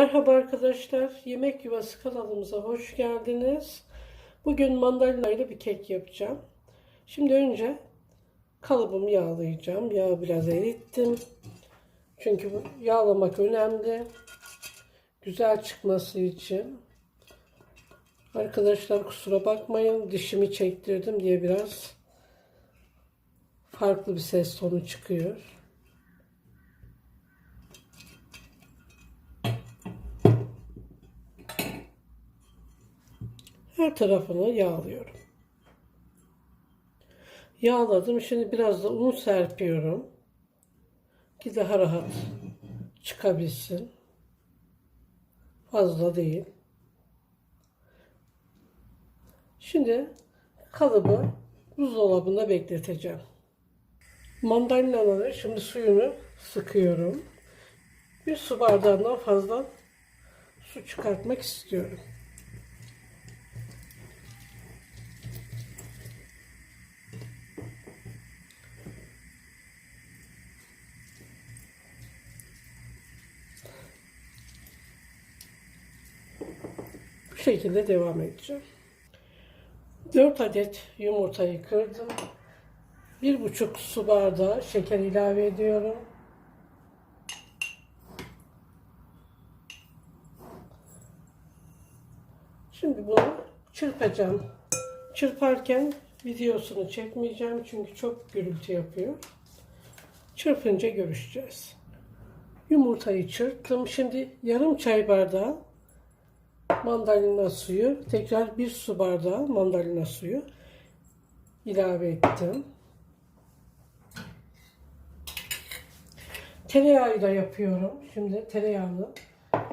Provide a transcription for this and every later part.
Merhaba arkadaşlar, Yemek Yuvası kanalımıza hoş geldiniz. Bugün mandalina ile bir kek yapacağım. Şimdi önce kalıbımı yağlayacağım. Yağı biraz erittim. Çünkü yağlamak önemli. Güzel çıkması için. Arkadaşlar kusura bakmayın, dişimi çektirdim diye biraz farklı bir ses tonu çıkıyor. Her tarafını yağlıyorum. Yağladım. Şimdi biraz da un serpiyorum. Ki daha rahat çıkabilsin. Fazla değil. Şimdi kalıbı buzdolabında bekleteceğim. Mandalinaları şimdi suyunu sıkıyorum. Bir su bardağından fazla su çıkartmak istiyorum. Bu şekilde devam edeceğim. 4 adet yumurtayı kırdım. 1,5 su bardağı şeker ilave ediyorum. Şimdi bunu çırpacağım. Çırparken videosunu çekmeyeceğim çünkü çok gürültü yapıyor. Çırpınca görüşeceğiz. Yumurtayı çırptım. Şimdi yarım çay bardağı mandalina suyu, tekrar bir su bardağı mandalina suyu ilave ettim. Tereyağı da yapıyorum. Şimdi tereyağını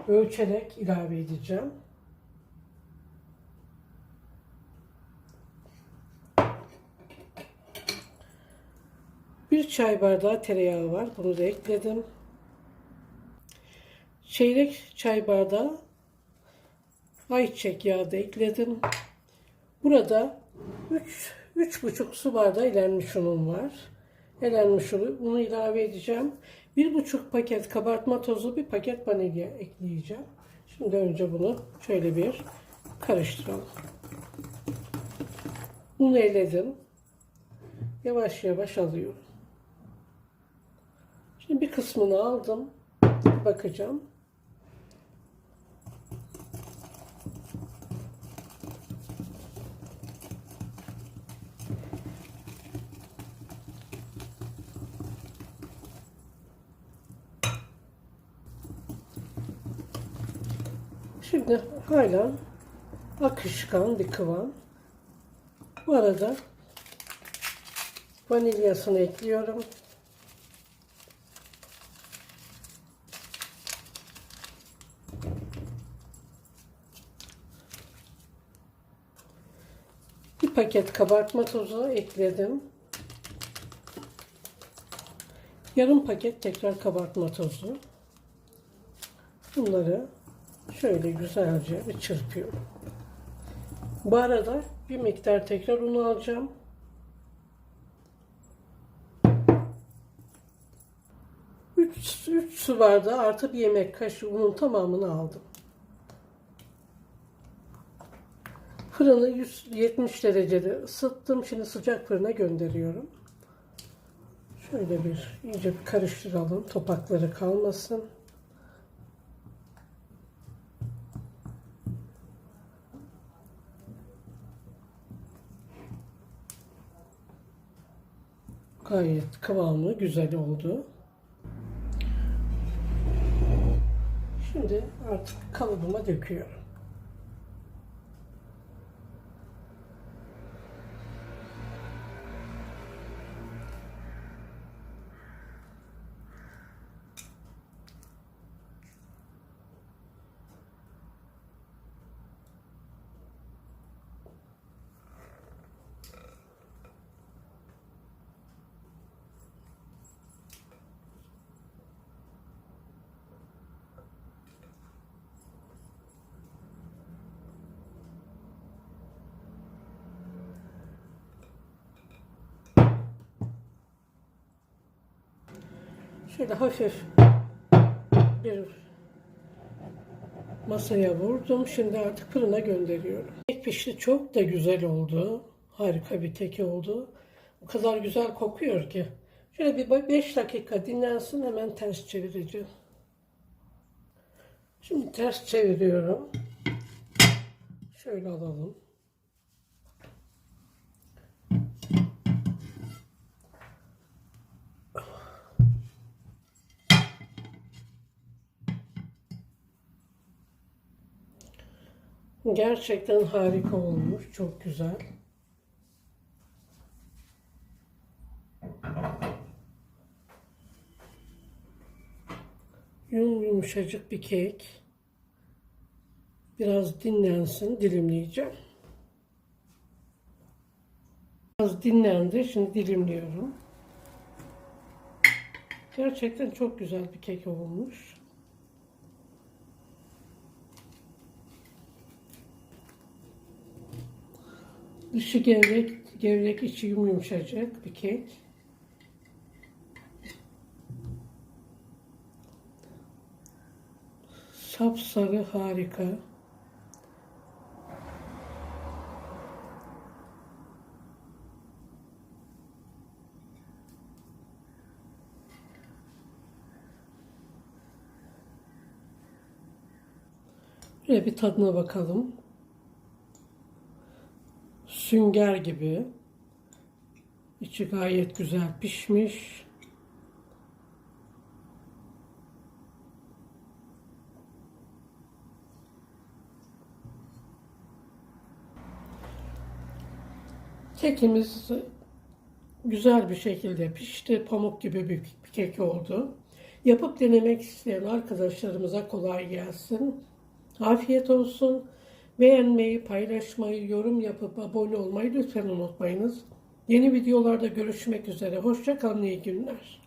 ölçerek ilave edeceğim. Bir çay bardağı tereyağı var. Bunu da ekledim. Çeyrek çay bardağı ayçiçek yağı da ekledim. Burada 3 3,5 su bardağı elenmiş unum var. Elenmiş unu ilave edeceğim. 1,5 paket kabartma tozu, bir paket vanilya ekleyeceğim. Şimdi önce bunu şöyle bir karıştıralım. Unu eledim. Yavaş yavaş alıyorum. Şimdi bir kısmını aldım. Bakacağım. Şimdi hala akışkan bir kıvam. Bu arada vanilyasını ekliyorum. Bir paket kabartma tozu ekledim. Yarım paket tekrar kabartma tozu. Bunları şöyle güzelce bir çırpıyorum. Bu arada bir miktar tekrar un alacağım. Üç, üç su bardağı artı bir yemek kaşığı unun tamamını aldım. Fırını 170 derecede ısıttım. Şimdi sıcak fırına gönderiyorum. Şöyle bir iyice bir karıştıralım. Topakları kalmasın. Gayet kıvamı güzel oldu. Şimdi artık kalıbıma döküyorum. Şöyle hafif bir Masaya vurdum. Şimdi artık fırına gönderiyorum. Kek pişti. Çok da güzel oldu. Harika bir kek oldu. O kadar güzel kokuyor ki. Şöyle bir 5 dakika dinlensin hemen ters çevireceğim. Şimdi ters çeviriyorum. Şöyle alalım. Gerçekten harika olmuş. Çok güzel. Yum yumuşacık bir kek. Biraz dinlensin. Dilimleyeceğim. Biraz dinlendi. Şimdi dilimliyorum. Gerçekten çok güzel bir kek olmuş. Dışı gevrek, gevrek içi yum yumuşacık bir kek. Sapsarı harika. Şöyle bir tadına bakalım. Sünger gibi. İçi gayet güzel pişmiş. Kekimiz güzel bir şekilde pişti. Pamuk gibi bir bir kek oldu. Yapıp denemek isteyen arkadaşlarımıza kolay gelsin. Afiyet olsun. Beğenmeyi, paylaşmayı, yorum yapıp abone olmayı lütfen unutmayınız. Yeni videolarda görüşmek üzere. Hoşça kalın, iyi günler.